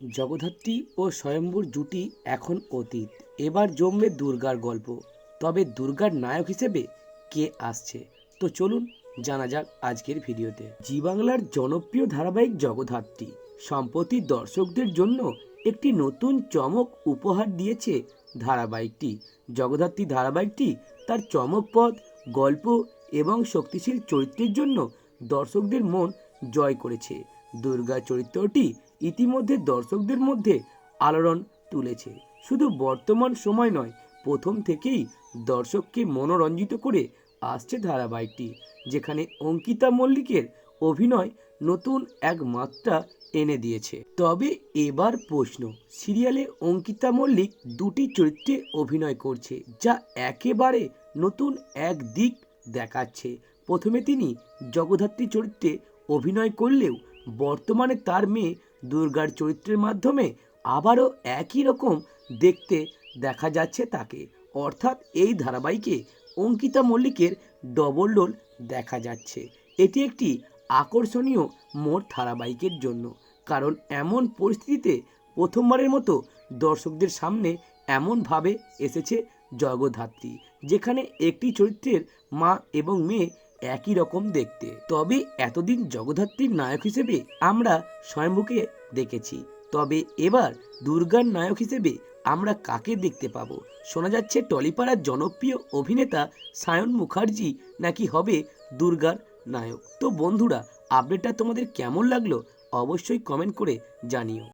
জগদ্ধাত্রী ও স্বয়ম্ভুর জুটি এখন অতীত। এবার জমবে দুর্গার গল্প। তবে দুর্গার নায়ক হিসেবে কে আসছে? তো চলুন জানা যাক আজকের ভিডিওতে। জি বাংলার জনপ্রিয় ধারাবাহিক জগদ্ধাত্রী। সম্প্রতি দর্শকদের জন্য একটি নতুন চমক উপহার দিয়েছে ধারাবাহিকটি। জগদ্ধাত্রী ধারাবাহিকটি তার চমকপথ গল্প এবং শক্তিশীল চরিত্রের জন্য দর্শকদের মন জয় করেছে। দুর্গা চরিত্রটি ইতিমধ্যে দর্শকদের মধ্যে আলোড়ন তুলেছে। শুধু বর্তমান সময় নয়, প্রথম থেকেই দর্শককে মনোরঞ্জিত করে আসছে ধারাবাহিকটি, যেখানে অঙ্কিতা মল্লিকের অভিনয় নতুন এক মাত্রা এনে দিয়েছে। তবে এবার প্রশ্ন, সিরিয়ালে অঙ্কিতা মল্লিক দুটি চরিত্রে অভিনয় করছে, যা একেবারে নতুন এক দিক দেখাচ্ছে। প্রথমে তিনি জগদ্ধাত্রী চরিত্রে অভিনয় করলেও বর্তমানে তার মেয়ে দুর্গার চরিত্রের মাধ্যমে আবারও একই রকম দেখতে দেখা যাচ্ছে তাকে। অর্থাৎ এই ধারাবাহিকে অঙ্কিতা মল্লিকের ডবল রোল দেখা যাচ্ছে। এটি একটি আকর্ষণীয় মোট ধারাবাহিকের জন্য। কারণ এমন পরিস্থিতিতে প্রথমবারের মতো দর্শকদের সামনে এমনভাবে এসেছে জগদ্ধাত্রী, যেখানে একটি চরিত্রের মা এবং মেয়ে একই রকম দেখতে। তবে এতদিন জগদ্ধাত্রীর নায়ক হিসেবে আমরা স্বয়ম্ভুকে দেখেছি। তবে এবার দুর্গার নায়ক হিসেবে আমরা কাকে দেখতে পাবো? শোনা যাচ্ছে টলিপাড়ার জনপ্রিয় অভিনেতা সায়ন মুখার্জি নাকি হবে দুর্গার নায়ক। তো বন্ধুরা, আপডেটটা তোমাদের কেমন লাগল অবশ্যই কমেন্ট করে জানিও।